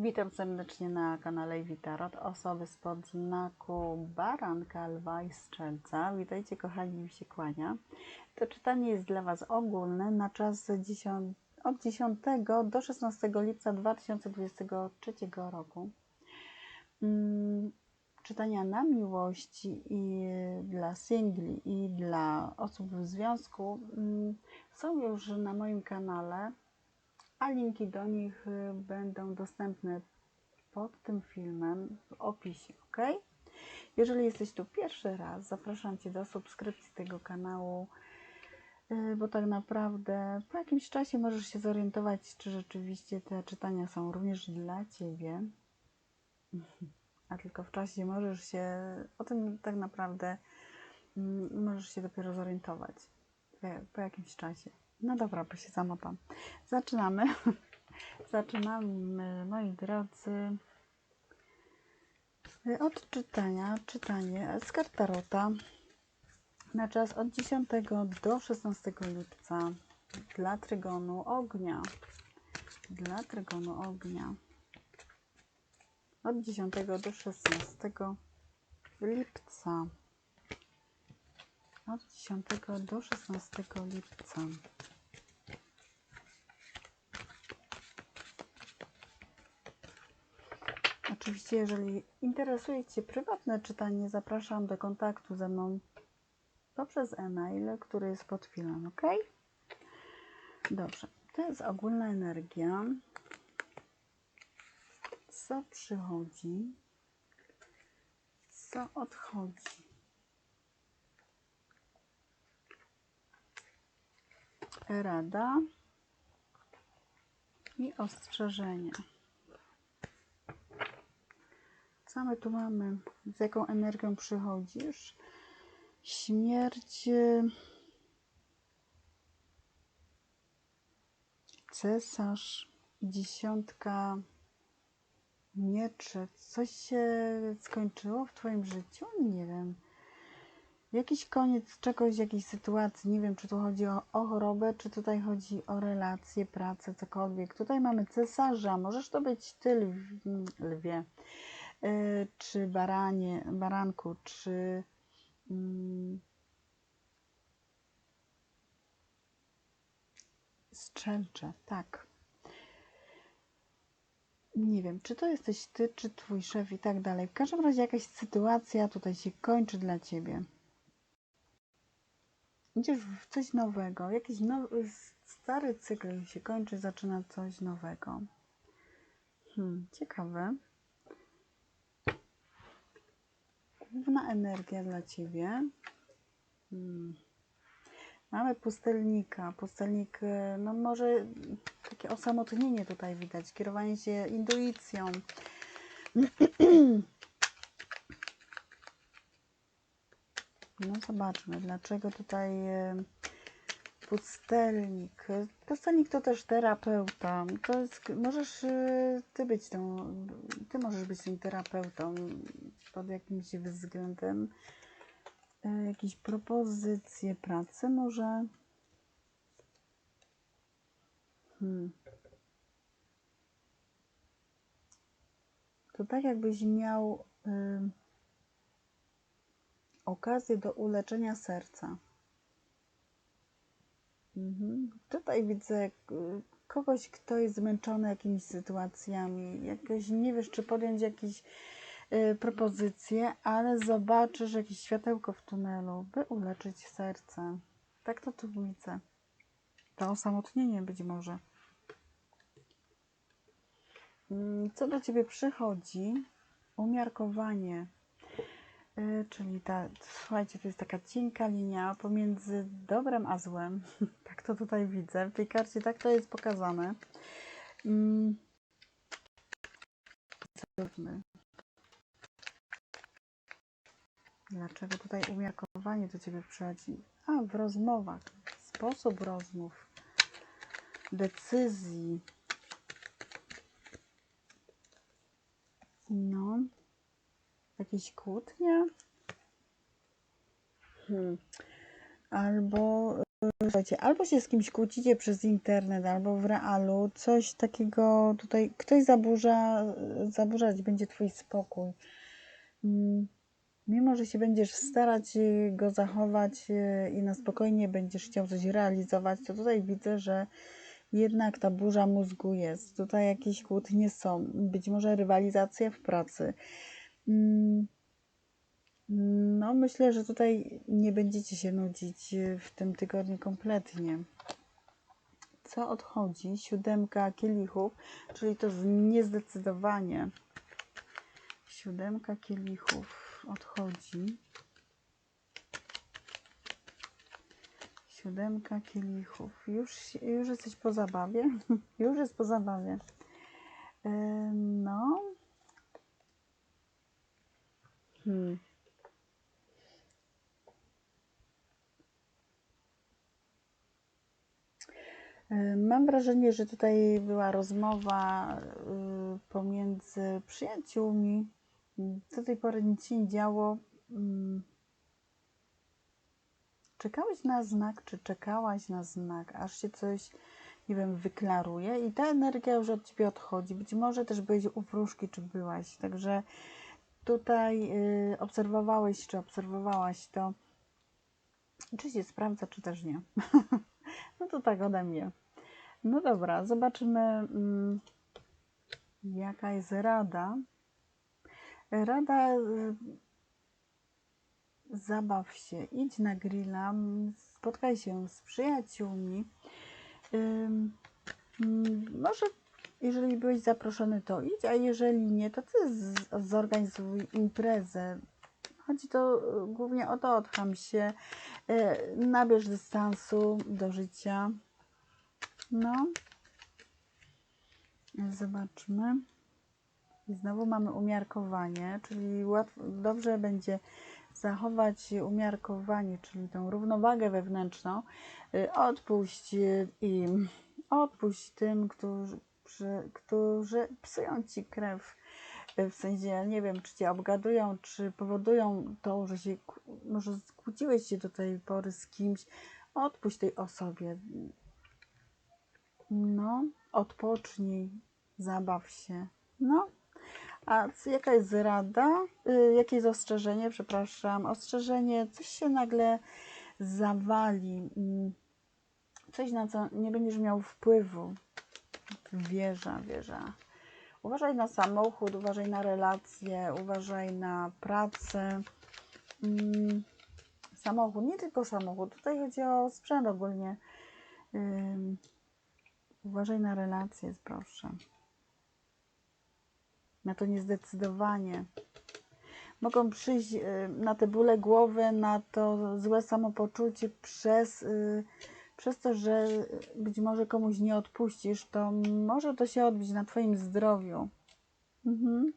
Witam serdecznie na kanale Witarot. Osoby spod znaku baranka, lwa i strzelca. Witajcie kochani, mi się kłania. To czytanie jest dla Was ogólne na czas 10, od 10 do 16 lipca 2023 roku. Mm, Czytania na miłości i dla singli i dla osób w związku mm, są już na moim kanale a linki do nich y, będą dostępne pod tym filmem w opisie, ok? Jeżeli jesteś tu pierwszy raz, zapraszam Cię do subskrypcji tego kanału, y, bo tak naprawdę po jakimś czasie możesz się zorientować, czy rzeczywiście te czytania są również dla Ciebie, a tylko w czasie możesz się, o tym tak naprawdę mm, możesz się dopiero zorientować po- po jakimś czasie. No dobra, bo się zamotam. Zaczynamy. Zaczynamy, moi drodzy, od czytania. Czytanie z kart Tarota na czas od 10 do 16 lipca dla Trygonu Ognia. Dla Trygonu Ognia. Od 10 do 16 lipca. Od 10 do 16 lipca. Oczywiście, jeżeli interesuje Cię prywatne czytanie, zapraszam do kontaktu ze mną poprzez e-mail, który jest pod filmem, ok? Dobrze, to jest ogólna energia. Co przychodzi? Co odchodzi? Rada i ostrzeżenia. Tu mamy? Z jaką energią przychodzisz? Śmierć. y, Cesarz. Dziesiątka mieczy. Coś się skończyło w Twoim życiu? Nie wiem. Jakiś koniec czegoś, jakiejś sytuacji. Nie wiem, czy tu chodzi o, o chorobę, czy tutaj chodzi o relacje, pracę, cokolwiek. Tutaj mamy cesarza. Możesz to być ty, lw- lwie czy baranie, baranku, czy mm, strzelcze, tak. Nie wiem, czy to jesteś ty, czy twój szef i tak dalej. W każdym razie jakaś sytuacja tutaj się kończy dla ciebie. Idziesz w coś nowego, jakiś nowy, stary cykl się kończy, zaczyna coś nowego. Hmm, ciekawe. Główna energia dla Ciebie. Hmm. Mamy pustelnika. Pustelnik, e, no może takie osamotnienie tutaj widać, kierowanie się intuicją. No zobaczmy, dlaczego tutaj e, pustelnik. Pustelnik to też terapeuta. To jest, możesz e, ty być tą, ty możesz być tym terapeutą pod jakimś względem. E, Jakieś propozycje pracy może? Hmm. To tak jakbyś miał y, okazję do uleczenia serca. Mhm. Tutaj widzę y, kogoś, kto jest zmęczony jakimiś sytuacjami. Jakoś nie wiesz, czy podjąć jakieś y, propozycje, ale zobaczysz jakieś światełko w tunelu, by uleczyć serce. Tak to tu widzę. To osamotnienie być może. Mm, Co do ciebie przychodzi? Umiarkowanie. Y, Czyli ta, słuchajcie, to jest taka cienka linia pomiędzy dobrem a złem. Tak to tutaj widzę. W tej karcie tak to jest pokazane. Mm. Zobaczmy. Dlaczego tutaj umiarkowanie do Ciebie przychodzi? A, w rozmowach. Sposób rozmów. Decyzji. No. Jakieś kłótnie? Hmm. Albo y, słuchajcie, albo się z kimś kłócicie przez internet, albo w realu, coś takiego tutaj, ktoś zaburza, zaburzać będzie twój spokój. Mm, Mimo, że się będziesz starać y, go zachować y, i na spokojnie będziesz chciał coś realizować, to tutaj widzę, że jednak ta burza mózgu jest. Tutaj jakieś kłótnie są, być może rywalizacje w pracy. Mm, No, myślę, że tutaj nie będziecie się nudzić y, w tym tygodniu kompletnie. Co odchodzi? Siódemka kielichów, czyli to niezdecydowanie. Siódemka kielichów odchodzi. Siódemka kielichów. Już, już jesteś po zabawie? już jest po zabawie. Yy, no. Hmm. Mam wrażenie, że tutaj była rozmowa yy, pomiędzy przyjaciółmi. Do tej pory nic się nie działo. Mm. Czekałeś na znak, czy czekałaś na znak, aż się coś, nie wiem, wyklaruje i ta energia już od ciebie odchodzi. Być może też byłeś u wróżki, czy byłaś. Także tutaj yy, obserwowałeś, czy obserwowałaś to, czy się sprawdza, czy też nie. no to tak ode mnie. No dobra, zobaczymy, mm, jaka jest rada. Rada, y, zabaw się, idź na grilla, spotkaj się z przyjaciółmi. Ym, mm, Może jeżeli byłeś zaproszony, to idź, a jeżeli nie, to ty zorganizuj imprezę. Chodzi to y, głównie o to, odcham się, y, nabierz dystansu do życia. No. Zobaczmy. I znowu mamy umiarkowanie, czyli łatwo, dobrze będzie zachować umiarkowanie, czyli tą równowagę wewnętrzną. Y, Odpuść im, odpuść tym, którzy, przy, którzy psują ci krew. Y, W sensie, nie wiem, czy cię obgadują, czy powodują to, że się, może skłóciłeś się do tej pory z kimś. Odpuść tej osobie. No, odpocznij, zabaw się. No, a jaka jest rada? Y, jakie jest ostrzeżenie? Przepraszam. Ostrzeżenie, coś się nagle zawali. mm, Coś, na co nie będziesz miał wpływu. Wieża, wieża. Uważaj na samochód, uważaj na relacje, uważaj na pracę. Mm, Samochód, nie tylko samochód. Tutaj chodzi o sprzęt ogólnie. Uważaj na relacje, proszę. Na to niezdecydowanie. Mogą przyjść y, na te bóle głowy, na to złe samopoczucie przez, y, przez to, że być może komuś nie odpuścisz, to może to się odbić na Twoim zdrowiu. Mhm.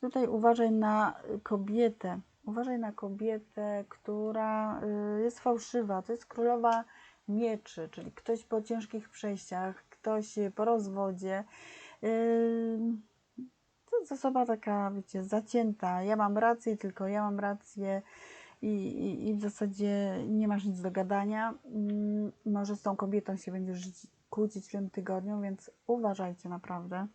Tutaj uważaj na kobietę. Uważaj na kobietę, która y, jest fałszywa. To jest królowa mieczy, czyli ktoś po ciężkich przejściach, ktoś po rozwodzie. Yy, To jest osoba taka, wiecie, zacięta. Ja mam rację, tylko ja mam rację i, i, w zasadzie nie masz nic do gadania. Mm, Może z tą kobietą się będziesz kłócić w tym tygodniu, więc uważajcie naprawdę.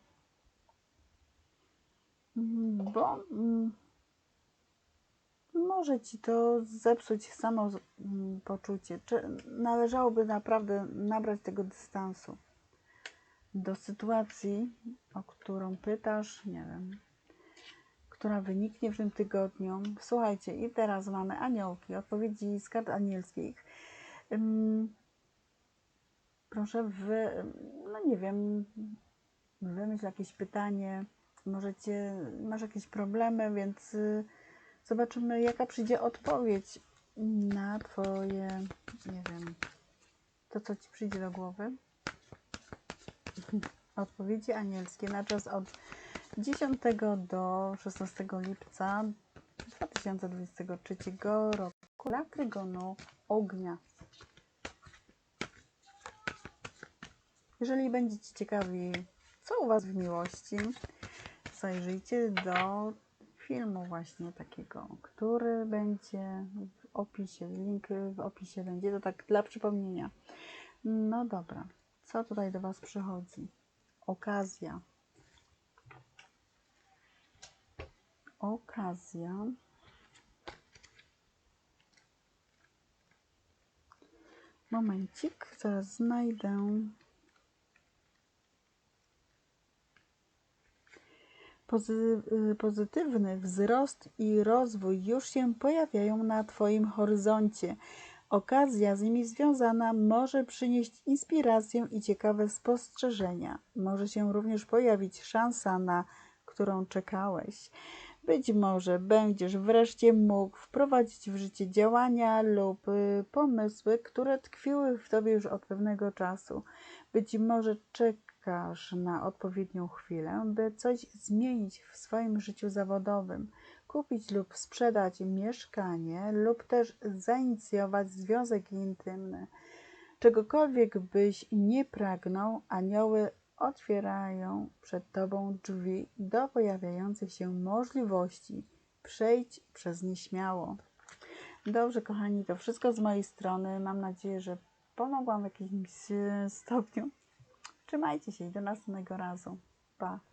Mm, Bo mm, może ci to zepsuć samo poczucie. Czy należałoby naprawdę nabrać tego dystansu do sytuacji, o którą pytasz, nie wiem, która wyniknie w tym tygodniu. Słuchajcie, i teraz mamy aniołki, odpowiedzi z kart anielskich. Proszę wy, no nie wiem, wymyśl jakieś pytanie, możecie, masz jakieś problemy, więc y, zobaczymy, jaka przyjdzie odpowiedź na Twoje, nie wiem, to co Ci przyjdzie do głowy. Odpowiedzi anielskie na czas od 10 do 16 lipca 2023 roku dla Trygonu Ognia. Jeżeli będziecie ciekawi, co u Was w miłości, zajrzyjcie do filmu właśnie takiego, który będzie opisie. Link w opisie będzie. To tak dla przypomnienia. No dobra. Co tutaj do Was przychodzi? Okazja. Okazja. Momencik, zaraz znajdę. Y, pozytywny wzrost i rozwój już się pojawiają na Twoim horyzoncie. Okazja z nimi związana może przynieść inspirację i ciekawe spostrzeżenia. Może się również pojawić szansa, na którą czekałeś. Być może będziesz wreszcie mógł wprowadzić w życie działania lub y, pomysły, które tkwiły w tobie już od pewnego czasu. Być może czekasz na odpowiednią chwilę, by coś zmienić w swoim życiu zawodowym, kupić lub sprzedać mieszkanie lub też zainicjować związek intymny. Czegokolwiek byś nie pragnął, anioły otwierają przed Tobą drzwi do pojawiających się możliwości. Przejdź przez nie śmiało. Dobrze, kochani, to wszystko z mojej strony. Mam nadzieję, że pomogłam w jakimś stopniu. Trzymajcie się i do następnego razu. Pa!